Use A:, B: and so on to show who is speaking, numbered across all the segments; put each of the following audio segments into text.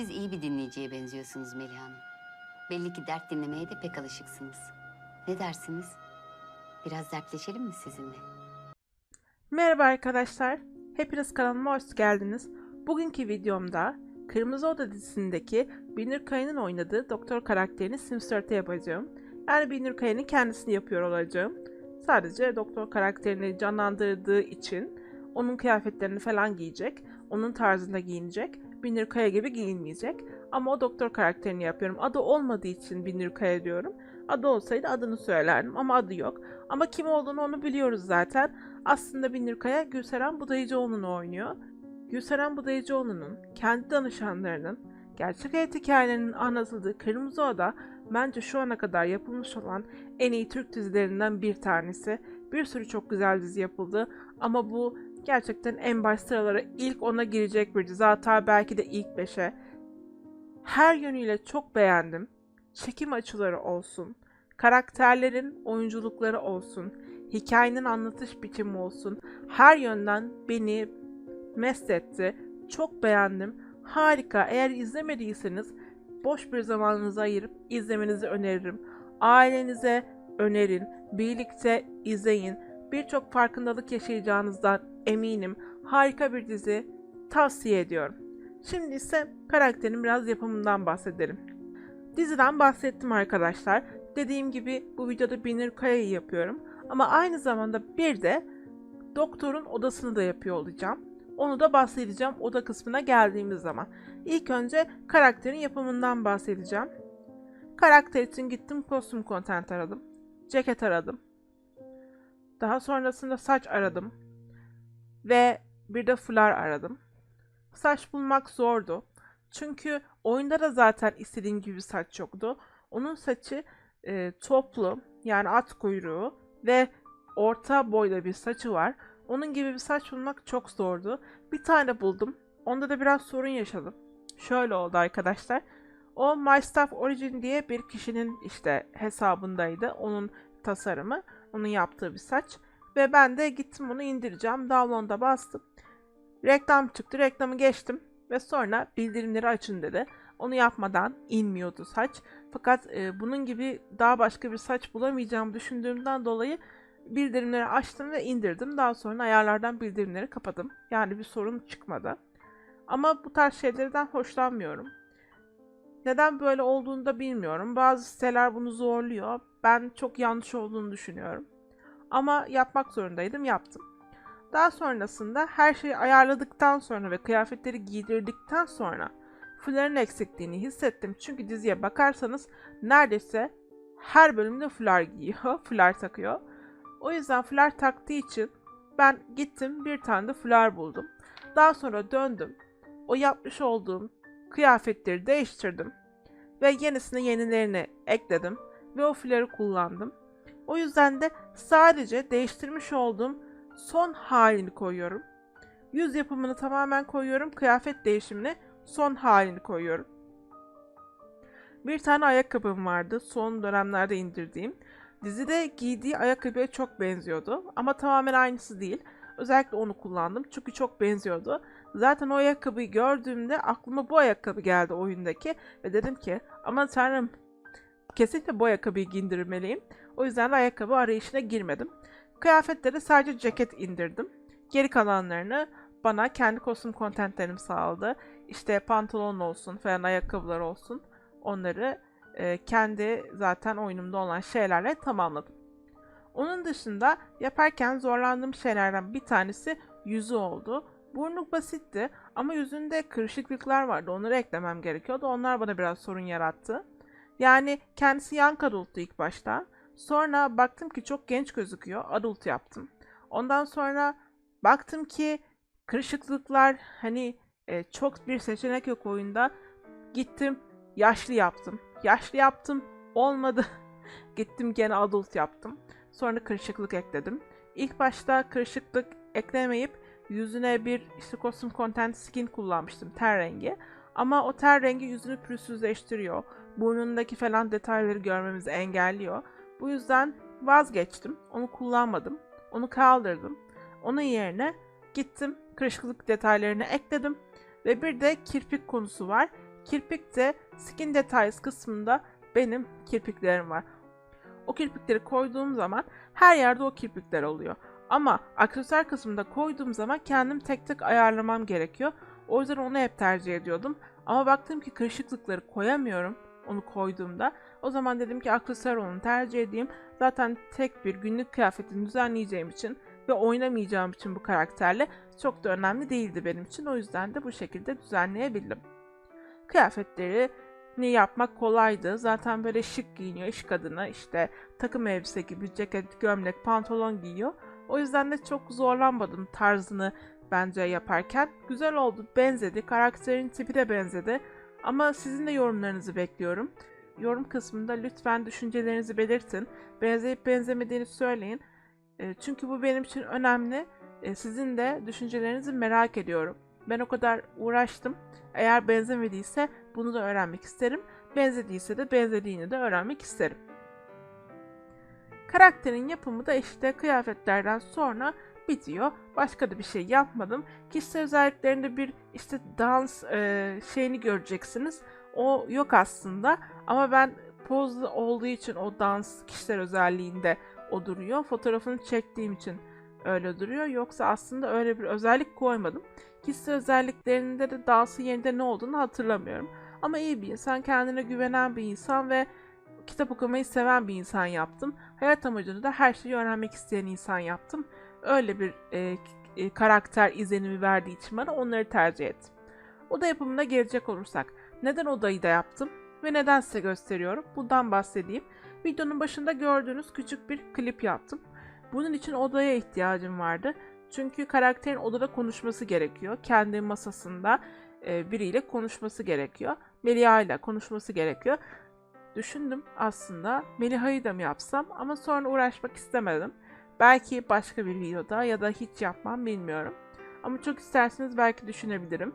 A: Siz iyi bir dinleyiciye benziyorsunuz Melih Hanım. Belli ki dert dinlemeye de pek alışıksınız. Ne dersiniz? Biraz dertleşelim mi sizinle?
B: Merhaba arkadaşlar. Hepiniz kanalıma hoş geldiniz. Bugünkü videomda Kırmızı Oda dizisindeki Binur Kaya'nın oynadığı doktor karakterini Sims 4'te yapacağım. Yani Binur Kaya'nın kendisini yapıyor olacağım. Sadece doktor karakterini canlandırdığı için onun kıyafetlerini falan giyecek. Onun tarzında giyinecek. Binur Kaya gibi giyinmeyecek. Ama o doktor karakterini yapıyorum. Adı olmadığı için Binur Kaya diyorum. Adı olsaydı adını söylerdim ama adı yok. Ama kim olduğunu onu biliyoruz zaten. Aslında Binur Kaya Gülseren Budayıcıoğlu'nu oynuyor. Gülseren Budayıcıoğlu'nun kendi danışanlarının gerçek hayat hikayelerinin anlatıldığı Kırmızı Oda bence şu ana kadar yapılmış olan en iyi Türk dizilerinden bir tanesi. Bir sürü çok güzel dizi yapıldı ama bu gerçekten en baş sıralara ilk ona girecek bir dizi hatta belki de ilk beşe. Her yönüyle çok beğendim. Çekim açıları olsun, karakterlerin oyunculukları olsun, hikayenin anlatış biçimi olsun. Her yönden beni mest etti. Çok beğendim. Harika. Eğer izlemediyseniz boş bir zamanınızı ayırıp izlemenizi öneririm. Ailenize önerin. Birlikte izleyin. Birçok farkındalık yaşayacağınızdan eminim. Harika bir dizi. Tavsiye ediyorum. Şimdi ise karakterin biraz yapımından bahsedelim. Diziden bahsettim arkadaşlar. Dediğim gibi bu videoda Binur Kaya'yı yapıyorum. Ama aynı zamanda bir de doktorun odasını da yapıyor olacağım. Onu da bahsedeceğim oda kısmına geldiğimiz zaman. İlk önce karakterin yapımından bahsedeceğim. Karakter için gittim kostüm content aradım. Ceket aradım. Daha sonrasında saç aradım. Ve bir de fular aradım. Saç bulmak zordu. Çünkü oyunda da zaten istediğim gibi saç yoktu. Onun saçı e, toplu yani at kuyruğu ve orta boyda bir saçı var. Onun gibi bir saç bulmak çok zordu. Bir tane buldum. Onda da biraz sorun yaşadım. Şöyle oldu arkadaşlar. O My Stuff Origin diye bir kişinin işte hesabındaydı. Onun tasarımı. Onun yaptığı bir saç. Ve ben de gittim onu indireceğim. Download'a bastım. Reklam çıktı. Reklamı geçtim. Ve sonra bildirimleri açın dedi. Onu yapmadan inmiyordu saç. Fakat e, bunun gibi daha başka bir saç bulamayacağımı düşündüğümden dolayı bildirimleri açtım ve indirdim. Daha sonra ayarlardan bildirimleri kapadım. Yani bir sorun çıkmadı. Ama bu tarz şeylerden hoşlanmıyorum. Neden böyle olduğunu da bilmiyorum. Bazı siteler bunu zorluyor. Ben çok yanlış olduğunu düşünüyorum. Ama yapmak zorundaydım, yaptım. Daha sonrasında her şeyi ayarladıktan sonra ve kıyafetleri giydirdikten sonra fuların eksikliğini hissettim. Çünkü diziye bakarsanız neredeyse her bölümde fular giyiyor, fular takıyor. O yüzden fular taktığı için ben gittim bir tane de fular buldum. Daha sonra döndüm. O yapmış olduğum kıyafetleri değiştirdim. Ve yenisine yenilerini ekledim. Ve o fuları kullandım. O yüzden de sadece değiştirmiş olduğum son halini koyuyorum. Yüz yapımını tamamen koyuyorum. Kıyafet değişimini son halini koyuyorum. Bir tane ayakkabım vardı. Son dönemlerde indirdiğim. Dizide giydiği ayakkabıya çok benziyordu. Ama tamamen aynısı değil. Özellikle onu kullandım. Çünkü çok benziyordu. Zaten o ayakkabıyı gördüğümde aklıma bu ayakkabı geldi oyundaki. Ve dedim ki aman tanrım kesinlikle bu ayakkabıyı giydirmeliyim. O yüzden de ayakkabı arayışına girmedim. Kıyafetlere sadece ceket indirdim. Geri kalanlarını bana kendi kostüm kontentlerim sağladı. İşte pantolon olsun falan ayakkabılar olsun. Onları e, kendi zaten oyunumda olan şeylerle tamamladım. Onun dışında yaparken zorlandığım şeylerden bir tanesi yüzü oldu. Burnu basitti ama yüzünde kırışıklıklar vardı. Onları eklemem gerekiyordu. Onlar bana biraz sorun yarattı. Yani kendisi young adult'tu ilk başta. Sonra baktım ki çok genç gözüküyor. Adult yaptım. Ondan sonra baktım ki kırışıklıklar hani e, çok bir seçenek yok oyunda. Gittim yaşlı yaptım. Yaşlı yaptım. Olmadı. Gittim gene adult yaptım. Sonra kırışıklık ekledim. İlk başta kırışıklık eklemeyip yüzüne bir işte kostüm content skin kullanmıştım. Ten rengi. Ama o ten rengi yüzünü pürüzsüzleştiriyor. Burnundaki falan detayları görmemizi engelliyor. Bu yüzden vazgeçtim. Onu kullanmadım. Onu kaldırdım. Onun yerine gittim kırışıklık detaylarını ekledim. Ve bir de kirpik konusu var. Kirpik de Skin Details kısmında benim kirpiklerim var. O kirpikleri koyduğum zaman her yerde o kirpikler oluyor. Ama aksesuar kısmında koyduğum zaman kendim tek tek ayarlamam gerekiyor. O yüzden onu hep tercih ediyordum. Ama baktım ki kırışıklıkları koyamıyorum onu koyduğumda. O zaman dedim ki aksesuar onu tercih edeyim. Zaten tek bir günlük kıyafetini düzenleyeceğim için ve oynamayacağım için bu karakterle çok da önemli değildi benim için. O yüzden de bu şekilde düzenleyebildim. Kıyafetleri ni yapmak kolaydı. Zaten böyle şık giyiniyor iş kadını işte takım elbise gibi ceket, gömlek, pantolon giyiyor. O yüzden de çok zorlanmadım tarzını bence yaparken. Güzel oldu, benzedi. Karakterin tipi de benzedi. Ama sizin de yorumlarınızı bekliyorum. Yorum kısmında lütfen düşüncelerinizi belirtin. Benzeyip benzemediğini söyleyin. E, Çünkü bu benim için önemli. E, Sizin de düşüncelerinizi merak ediyorum. Ben o kadar uğraştım. Eğer benzemediyse bunu da öğrenmek isterim. Benzediyse de benzediğini de öğrenmek isterim. Karakterin yapımı da işte kıyafetlerden sonra bitiyor. Başka da bir şey yapmadım. Kişisel özelliklerinde bir işte dans e, şeyini göreceksiniz. O yok aslında ama ben pozlu olduğu için o dans kişisel özelliğinde o duruyor. Fotoğrafını çektiğim için öyle duruyor. Yoksa aslında öyle bir özellik koymadım. Kişisel özelliklerinde de dansın yerinde ne olduğunu hatırlamıyorum. Ama iyi bir insan, kendine güvenen bir insan ve kitap okumayı seven bir insan yaptım. Hayat amacını da her şeyi öğrenmek isteyen insan yaptım. Öyle bir e, e, karakter izlenimi verdiği için bana onları tercih ettim. Oda yapımına gelecek olursak, neden odayı da yaptım ve neden size gösteriyorum? Bundan bahsedeyim. Videonun başında gördüğünüz küçük bir klip yaptım. Bunun için odaya ihtiyacım vardı. Çünkü karakterin odada konuşması gerekiyor. Kendi masasında e, biriyle konuşması gerekiyor. Melia ile konuşması gerekiyor. Düşündüm aslında Meliha'yı da mı yapsam ama sonra uğraşmak istemedim. Belki başka bir videoda ya da hiç yapmam bilmiyorum. Ama çok isterseniz belki düşünebilirim.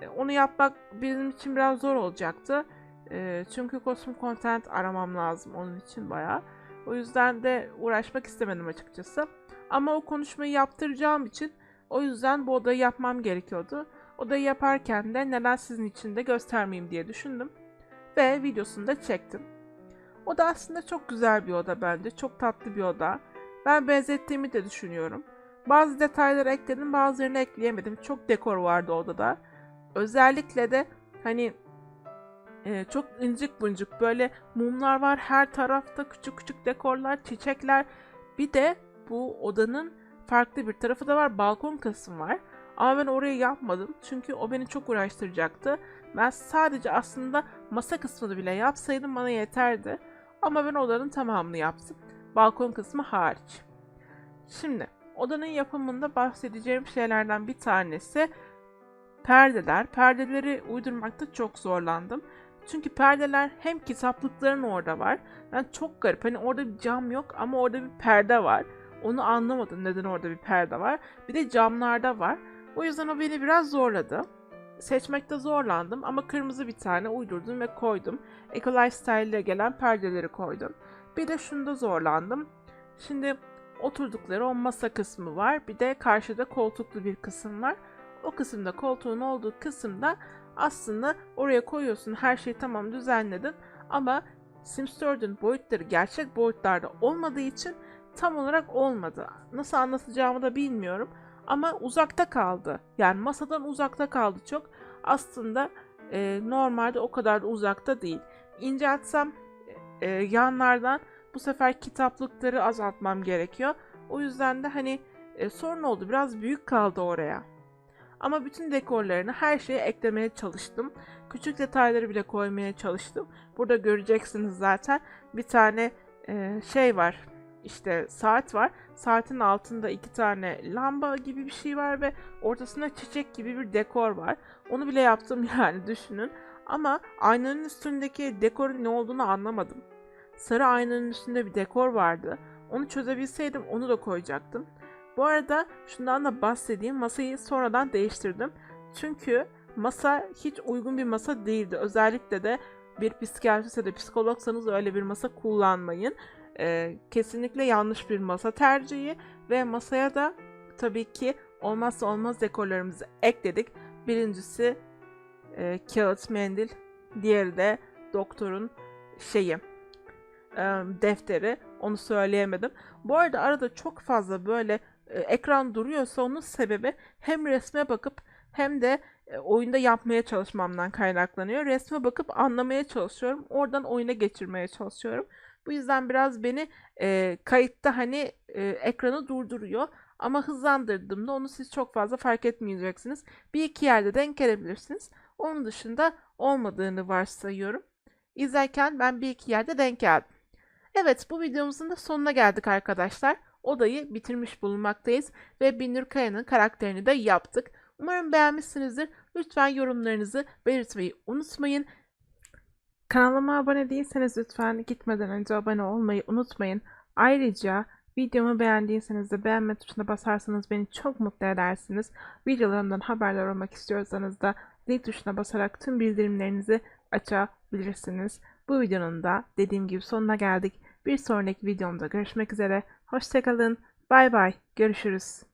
B: E, Onu yapmak benim için biraz zor olacaktı. E, Çünkü kostüm content aramam lazım onun için bayağı. O yüzden de uğraşmak istemedim açıkçası. Ama o konuşmayı yaptıracağım için o yüzden bu odayı yapmam gerekiyordu. Odayı yaparken de neden sizin için de göstermeyeyim diye düşündüm. Ve videosunu da çektim. Oda aslında çok güzel bir oda bence. Çok tatlı bir oda. Ben benzettiğimi de düşünüyorum. Bazı detayları ekledim, bazılarını ekleyemedim. Çok dekor vardı odada. Özellikle de hani e, çok incik buncuk böyle mumlar var her tarafta küçük küçük dekorlar, çiçekler. Bir de bu odanın farklı bir tarafı da var. Balkon kısmı var. Ama ben orayı yapmadım. Çünkü o beni çok uğraştıracaktı. Ben sadece aslında masa kısmını bile yapsaydım bana yeterdi. Ama ben odanın tamamını yaptım. Balkon kısmı hariç. Şimdi odanın yapımında bahsedeceğim şeylerden bir tanesi perdeler. Perdeleri uydurmakta çok zorlandım. Çünkü perdeler hem kitaplıkların orada var. Yani çok garip. Hani orada bir cam yok ama orada bir perde var. Onu anlamadım neden orada bir perde var. Bir de camlarda var. O yüzden o beni biraz zorladı. Seçmekte zorlandım ama kırmızı bir tane uydurdum ve koydum. Eco Lifestyle ile gelen perdeleri koydum. Bir de şunda zorlandım. Şimdi oturdukları o masa kısmı var. Bir de karşıda koltuklu bir kısım var. O kısımda koltuğun olduğu kısımda aslında oraya koyuyorsun her şeyi tamam düzenledin ama Sims 4'ün boyutları gerçek boyutlarda olmadığı için tam olarak olmadı. Nasıl anlatacağımı da bilmiyorum ama uzakta kaldı. Yani masadan uzakta kaldı çok. Aslında e, normalde o kadar da uzakta değil. İnceltsem e, yanlardan bu sefer kitaplıkları azaltmam gerekiyor. O yüzden de hani e, sorun oldu. Biraz büyük kaldı oraya. Ama bütün dekorlarını her şeye eklemeye çalıştım. Küçük detayları bile koymaya çalıştım. Burada göreceksiniz zaten bir tane e, şey var. İşte saat var. Saatin altında iki tane lamba gibi bir şey var ve ortasında çiçek gibi bir dekor var. Onu bile yaptım yani düşünün. Ama aynanın üstündeki dekorun ne olduğunu anlamadım. Sarı aynanın üstünde bir dekor vardı. Onu çözebilseydim onu da koyacaktım. Bu arada şundan da bahsedeyim. Masayı sonradan değiştirdim. Çünkü masa hiç uygun bir masa değildi. Özellikle de bir psikiyatrist ya da psikologsanız öyle bir masa kullanmayın. Ee, kesinlikle yanlış bir masa tercihi ve masaya da tabii ki olmazsa olmaz dekorlarımızı ekledik. Birincisi e, kağıt, mendil. Diğeri de doktorun şeyi e, defteri. Onu söyleyemedim. Bu arada arada çok fazla böyle e, ekran duruyorsa onun sebebi hem resme bakıp hem de e, oyunda yapmaya çalışmamdan kaynaklanıyor. Resme bakıp anlamaya çalışıyorum. Oradan oyuna geçirmeye çalışıyorum. Bu yüzden biraz beni e, kayıtta hani e, ekranı durduruyor. Ama hızlandırdığımda onu siz çok fazla fark etmeyeceksiniz. Bir iki yerde denk gelebilirsiniz. Onun dışında olmadığını varsayıyorum. İzlerken ben bir iki yerde denk geldim. Evet bu videomuzun da sonuna geldik arkadaşlar. Odayı bitirmiş bulunmaktayız ve Binur Kaya'nın karakterini de yaptık. Umarım beğenmişsinizdir. Lütfen yorumlarınızı belirtmeyi unutmayın. Kanalıma abone değilseniz lütfen gitmeden önce abone olmayı unutmayın. Ayrıca videomu beğendiyseniz de beğenme tuşuna basarsanız beni çok mutlu edersiniz. Videolarımdan haberdar olmak istiyorsanız da zil tuşuna basarak tüm bildirimlerinizi açabilirsiniz. Bu videonun da dediğim gibi sonuna geldik. Bir sonraki videomda görüşmek üzere. Hoşçakalın. Bay bay. Görüşürüz.